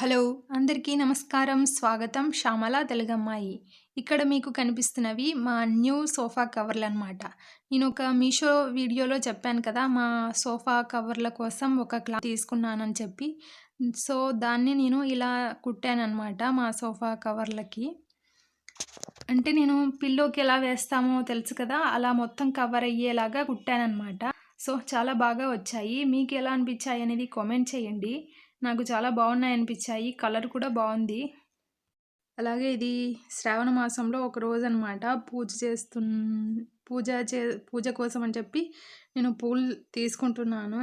Hello అందరికీ నమస్కారం స్వాగతం. శ్యామల తెలుగమ్మాయి. ఇక్కడ మీకు కనిపిస్తున్నవి మా న్యూ సోఫా కవర్లు అనమాట నేను ఒక మీషో వీడియోలో చెప్పాను కదా మా సోఫా కవర్ల కోసం ఒక క్లాత్ తీసుకున్నానని చెప్పి. సో దాన్ని నేను ఇలా కుట్టాను అనమాట మా సోఫా కవర్లకి. అంటే నేను పిల్లోకి ఎలా వేస్తామో తెలుసు కదా అలా మొత్తం కవర్ అయ్యేలాగా కుట్టానమాట సో చాలా బాగా వచ్చాయి. మీకు ఎలా అనిపించాయి అనేది కామెంట్ చేయండి. నాకు చాలా బాగున్నాయి అనిపించాయి. కలర్ కూడా బాగుంది. అలాగే ఇది శ్రావణ మాసంలో ఒక రోజు అనమాట పూజ చేస్తు పూజ చే పూజ కోసం అని చెప్పి నేను పూలు తీసుకుంటున్నాను.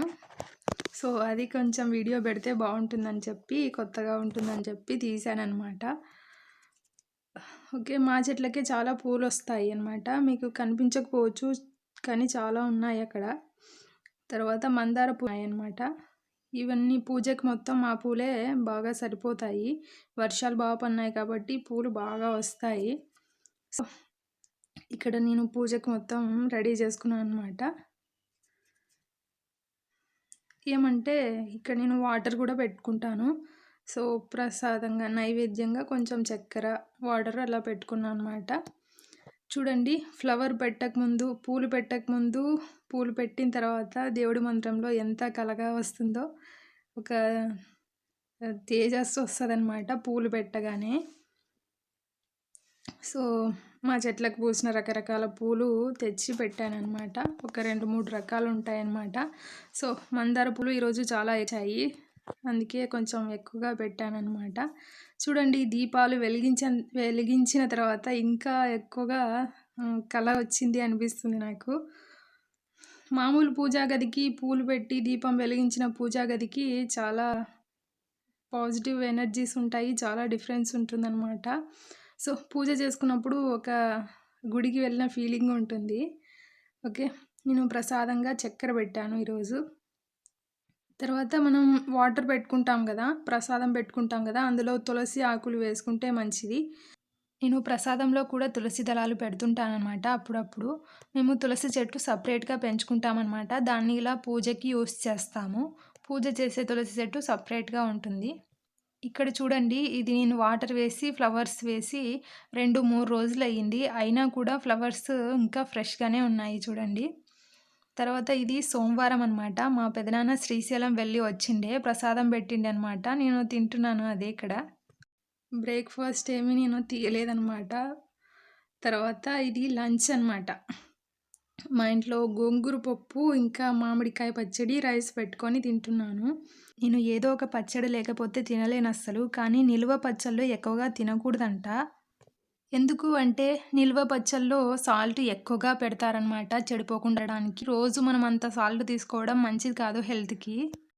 సో అది కొంచెం వీడియో పెడితే బాగుంటుందని చెప్పి కొత్తగా ఉంటుందని చెప్పి తీశానమాట ఓకే మా చెట్లకే చాలా పూలు వస్తాయి అన్నమాట. మీకు కనిపించకపోవచ్చు కానీ చాలా ఉన్నాయి అక్కడ. తర్వాత మందార పూ అనమాట ఇవన్నీ పూజకి మొత్తం ఆ పూలే బాగా సరిపోతాయి. వర్షాలు బాగా పన్నాయి కాబట్టి పూలు బాగా వస్తాయి. సో ఇక్కడ నేను పూజకు మొత్తం రెడీ చేసుకున్నాను అనమాట ఏమంటే ఇక్కడ నేను వాటర్ కూడా పెట్టుకుంటాను. సో ప్రసాదంగా నైవేద్యంగా కొంచెం చక్కెర వాటర్ అలా పెట్టుకున్నాను అనమాట చూడండి ఫ్లవర్ పెట్టకముందు పూలు పెట్టకముందు పూలు పెట్టిన తర్వాత దేవుడి మంత్రంలో ఎంత కలగా వస్తుందో ఒక తేజస్సు వస్తుంది అనమాట పూలు పెట్టగానే. సో మా చెట్లకు పూసిన రకరకాల పూలు తెచ్చి పెట్టానమాట ఒక రెండు మూడు రకాలు ఉంటాయన్నమాట. సో మందార పూలు ఈరోజు చాలా వచ్చాయి. అందుకే కొంచెం ఎక్కువగా పెట్టానన్నమాట. చూడండి దీపాలు వెలిగించ వెలిగించిన తర్వాత ఇంకా ఎక్కువగా కళ వచ్చింది అనిపిస్తుంది నాకు. మామూలు పూజా గదికి పూలు పెట్టి దీపం వెలిగించిన పూజా గదికి చాలా పాజిటివ్ ఎనర్జీస్ ఉంటాయి చాలా డిఫరెన్స్ ఉంటుందన్నమాట. సో పూజ చేసుకున్నప్పుడు ఒక గుడికి వెళ్ళిన ఫీలింగ్ ఉంటుంది. ఓకే? నేను ప్రసాదంగా చక్కెర పెట్టాను ఈరోజు. తర్వాత మనం వాటర్ పెట్టుకుంటాం కదా ప్రసాదం పెట్టుకుంటాం కదా అందులో తులసి ఆకులు వేసుకుంటే మంచిది. నేను ప్రసాదంలో కూడా తులసి దళాలు పెడుతుంటానమాట అప్పుడప్పుడు. మేము తులసి చెట్టు సపరేట్గా పెంచుకుంటామన్నమాట. దాన్ని ఇలా పూజకి యూస్ చేస్తాము. పూజ చేసే తులసి చెట్టు సపరేట్గా ఉంటుంది. ఇక్కడ చూడండి ఇది నేను వాటర్ వేసి ఫ్లవర్స్ వేసి రెండు మూడు రోజులు అయ్యింది అయినా కూడా ఫ్లవర్స్ ఇంకా ఫ్రెష్గానే ఉన్నాయి చూడండి. తర్వాత ఇది సోమవారం అనమాట మా పెదనాన్న శ్రీశైలం వెళ్ళి వచ్చిండే ప్రసాదం పెట్టిండే అనమాట నేను తింటున్నాను అదే ఇక్కడ. బ్రేక్ఫాస్ట్ ఏమీ నేను తీయలేదనమాట తర్వాత ఇది లంచ్ అనమాట మా ఇంట్లో గోంగూర పప్పు ఇంకా మామిడికాయ పచ్చడి రైస్ పెట్టుకొని తింటున్నాను. నేను ఏదో ఒక పచ్చడి లేకపోతే తినలేను అస్సలు. కానీ నిల్వ పచ్చళ్ళు ఎక్కువగా తినకూడదంట. ఎందుకు అంటే నిల్వ పచ్చల్లో సాల్ట్ ఎక్కువగా పెడతారనమాట చెడిపోకుండా రోజు మనం అంత సాల్ట్ తీసుకోవడం మంచిది కాదు హెల్త్కి.